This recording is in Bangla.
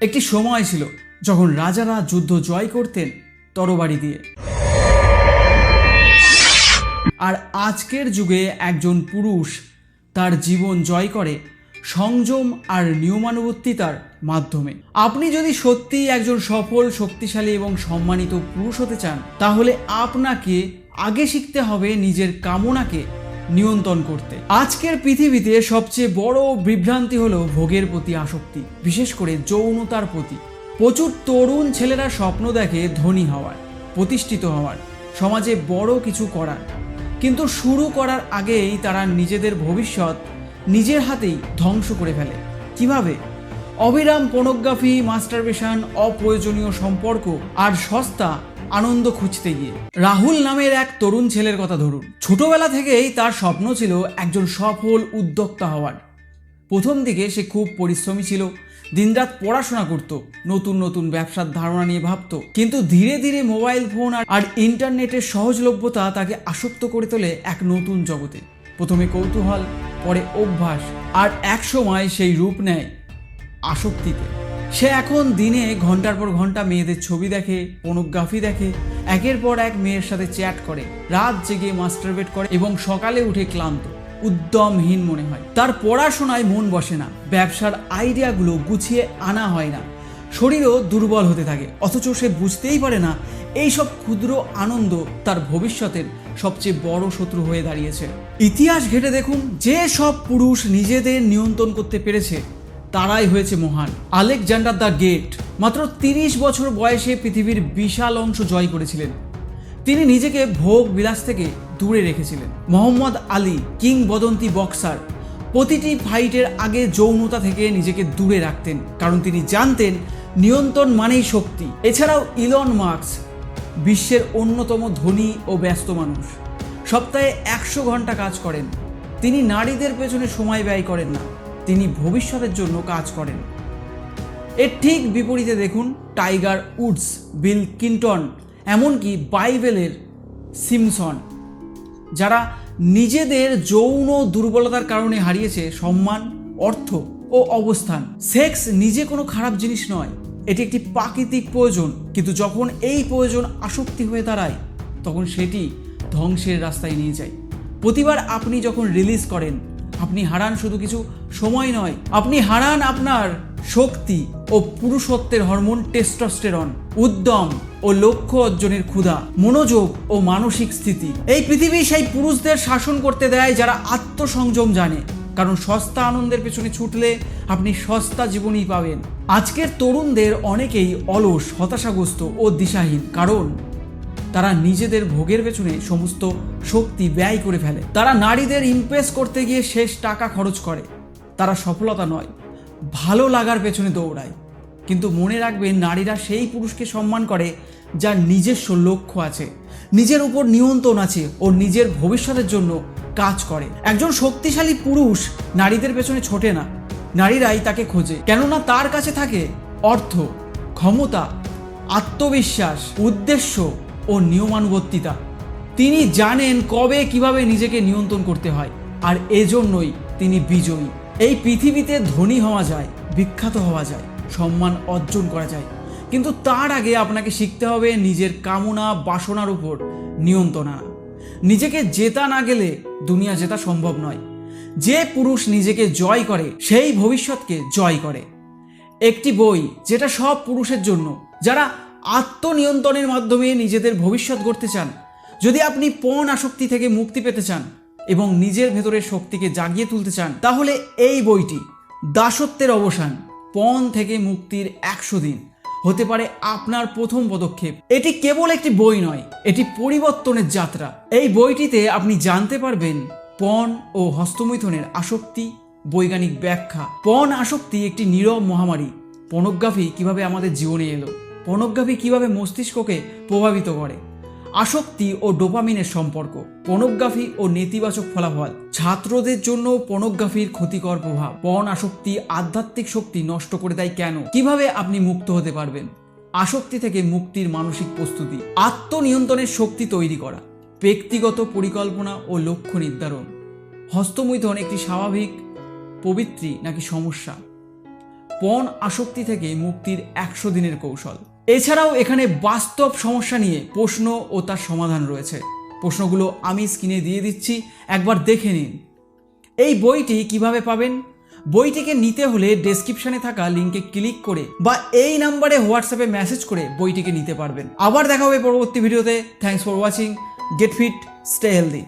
একটি সময় ছিল যখন রাজারা যুদ্ধ জয় করতেন তরবারি দিয়ে। আর আজকের যুগে একজন পুরুষ তার জীবন জয় করে সংযম আর নিয়মানুবর্তিতার মাধ্যমে। আপনি যদি সত্যিই একজন সফল, শক্তিশালী এবং সম্মানিত পুরুষ হতে চান, তাহলে আপনাকে আগে শিখতে হবে নিজের কামনাকে নিয়ন্ত্রণ করতে। আজকের পৃথিবীতে সবচেয়ে বড় বিভ্রান্তি হলো ভোগের প্রতি আসক্তি, বিশেষ করে যৌনতার প্রতি। প্রচুর তরুণ ছেলেরা স্বপ্ন দেখে ধনী হওয়ার, প্রতিষ্ঠিত হওয়ার, সমাজে বড় কিছু করার। কিন্তু শুরু করার আগেই তারা নিজেদের ভবিষ্যৎ নিজের হাতেই ধ্বংস করে ফেলে। কীভাবে? অবিরাম পনোগ্রাফি মাস্টারবেশন অপ্রয়োজনীয় সম্পর্ক আর সস্তা আনন্দ খুঁজতে গিয়ে। রাহুল নামের এক তরুণ ছেলের কথা ধরুন। ছোটবেলা থেকেই তার স্বপ্ন ছিল একজন সফল উদ্যোক্তা হওয়ার। প্রথম দিকে সে খুব পরিশ্রমী ছিল, দিনরাত পড়াশোনা করত, নতুন নতুন ব্যবসার ধারণা নিয়ে ভাবত। কিন্তু ধীরে ধীরে মোবাইল ফোন আর- ইন্টারনেটের সহজলভ্যতা তাকে আসক্ত করে তোলে এক নতুন জগতে। প্রথমে কৌতূহল, পরে অভ্যাস, আর এক সময় সেই রূপ নেয় আসক্তিতে। সে এখন দিনে ঘণ্টার পর ঘণ্টা মেয়েদের ছবি দেখে পনোগ্রাফি দেখে, একের পর এক মেয়ের সাথে চ্যাট করে, রাত জেগে মাস্টারবেট করে এবং সকালে উঠে ক্লান্ত, উদ্যমহীন মনে হয়। তার পড়াশোনায় মন বসে না, ব্যবসার আইডিয়াগুলো গুছিয়ে আনা হয় না। শরীরও দুর্বল হতে থাকে, অথচ সে বুঝতেই পারে না, এইসব ক্ষুদ্র আনন্দ তার ভবিষ্যতের সবচেয়ে বড় শত্রু হয়ে দাঁড়িয়েছে। ইতিহাস ঘেটে দেখুন, যে সব পুরুষ নিজেদের নিয়ন্ত্রণ করতে পেরেছে তারাই হয়েছে মহান। আলেকজান্ডার দ্য গেট মাত্র তিরিশ বছর বয়সে পৃথিবীর বিশাল অংশ জয় করেছিলেন। তিনি নিজেকে ভোগ বিলাস থেকে দূরে রেখেছিলেন। মোহাম্মদ আলী, কিংবদন্তি বক্সার, প্রতিটি ফাইটের আগে যৌনতা থেকে নিজেকে দূরে রাখতেন, কারণ তিনি জানতেন নিয়ন্ত্রণ মানেই শক্তি। এছাড়াও ইলন মার্কস বিশ্বের অন্যতম ধনী ও ব্যস্ত মানুষ। সপ্তাহে একশো ঘণ্টা কাজ করেন। তিনি নারীদের পেছনে সময় ব্যয় করেন না। তিনি ভবিষ্যতের জন্য কাজ করেন। এর ঠিক বিপরীতে দেখুন টাইগার উডস, বিল কিন্টন, এমনকি বাইবেলের সিমসন, যারা নিজেদের যৌন দুর্বলতার কারণে হারিয়েছে সম্মান, অর্থ ও অবস্থান। সেক্স নিজে কোনো খারাপ জিনিস নয়, এটি একটি প্রাকৃতিক প্রয়োজন, কিন্তু যখন এই প্রয়োজন আসক্তি হয়ে দাঁড়ায়, তখন সেটি ধ্বংসের রাস্তায় নিয়ে যায়। প্রতিবার আপনি যখন রিলিজ করেন আপনি হারান শুধু কিছু সময় নয়, আপনি হারান আপনার শক্তি ও পুরুষত্বের হরমোন টেস্টোস্টেরন উদ্যম ও লক্ষ্য অর্জনের ক্ষুধা, মনোযোগ ও মানসিক স্থিতি। এই পৃথিবী সেই পুরুষদের শাসন করতে দেয় যারা আত্মসংযম জানে। কারণ সস্তা আনন্দের পেছনে ছুটলে আপনি সস্তা জীবনই পাবেন। আজকের তরুণদের অনেকেই অলস, হতাশাগ্রস্ত ও দিশাহীন। কারণ তারা নিজেদের ভোগের পেছনে সমস্ত শক্তি ব্যয় করে ফেলে। তারা নারীদের ইমপ্রেস করতে গিয়ে শেষ টাকা খরচ করে। তারা সফলতা নয়, ভালো লাগার পেছনে দৌড়ায়। কিন্তু মনে রাখবেন, নারীরা সেই পুরুষকে সম্মান করে যার নিজস্ব লক্ষ্য আছে, নিজের উপর নিয়ন্ত্রণ আছে ও নিজের ভবিষ্যতের জন্য কাজ করে। একজন শক্তিশালী পুরুষ নারীদের পেছনে ছোটে না, নারীরাই তাকে খোঁজে। কেননা তার কাছে থাকে অর্থ, ক্ষমতা, আত্মবিশ্বাস, উদ্দেশ্য ও নিয়মানুবর্তিতা। তিনি জানেন কবে কীভাবে নিজেকে নিয়ন্ত্রণ করতে হয়, আর এজন্যই তিনি বিজয়ী। এই পৃথিবীতে ধনী হওয়া যায়, বিখ্যাত হওয়া যায়, সম্মান অর্জন করা যায়। কিন্তু তার আগে আপনাকে শিখতে হবে নিজের কামনা, বাসনার উপর নিয়ন্ত্রণ আনা। নিজেকে জেতা না গেলে দুনিয়া জেতা সম্ভব নয়। যে পুরুষ নিজেকে জয় করে, সেই ভবিষ্যৎকে জয় করে। একটি বই যেটা সব পুরুষের জন্য, যারা আত্মনিয়ন্ত্রণের মাধ্যমে নিজেদের ভবিষ্যৎ গড়তে চান। যদি আপনি পণ আসক্তি থেকে মুক্তি পেতে চান এবং নিজের ভেতরের শক্তিকে জাগিয়ে তুলতে চান, তাহলে এই বইটি দাসত্বের অবসান, পণ থেকে মুক্তির একশো দিন। হতে পারে আপনার প্রথম পদক্ষেপ। এটি কেবল একটি বই নয়, এটি পরিবর্তনের যাত্রা। এই বইটিতে আপনি জানতে পারবেন পণ ও হস্তমৈথনের আসক্তি, বৈজ্ঞানিক ব্যাখ্যা। পণ আসক্তি একটি নীরব মহামারী। পর্নোগ্রাফি কীভাবে আমাদের জীবনে এলো? পর্নোগ্রাফি কীভাবে মস্তিষ্ককে প্রভাবিত করে? আসক্তি ও ডোপামিনের সম্পর্ক পর্নোগ্রাফি ও নেতিবাচক ফলাফল, ছাত্রদের জন্য পর্নোগ্রাফির ক্ষতিকর প্রভাব পণ আসক্তি, আধ্যাত্মিক শক্তি নষ্ট করে দেয় কেন? কীভাবে আপনি মুক্ত হতে পারবেন? আসক্তি থেকে মুক্তির মানসিক প্রস্তুতি, আত্মনিয়ন্ত্রণের শক্তি তৈরি করা, ব্যক্তিগত পরিকল্পনা ও লক্ষ্য নির্ধারণ, হস্তমৈথন একটি স্বাভাবিক পবিত্রী নাকি সমস্যা? পণ আসক্তি থেকে মুক্তির একশো দিনের কৌশল এছাড়াও এখানে বাস্তব সমস্যা নিয়ে প্রশ্ন ও তার সমাধান রয়েছে। প্রশ্নগুলো আমি স্ক্রিনে দিয়ে দিচ্ছি, একবার দেখে নিন। এই বইটি কীভাবে পাবেন? বইটিকে নিতে হলে ডেসক্রিপশনে থাকা লিঙ্কে ক্লিক করে বা এই নাম্বারে হোয়াটসঅ্যাপে মেসেজ করে বইটিকে নিতে পারবেন। আবার দেখা হবে পরবর্তী ভিডিওতে thanks for watching get fit stay healthy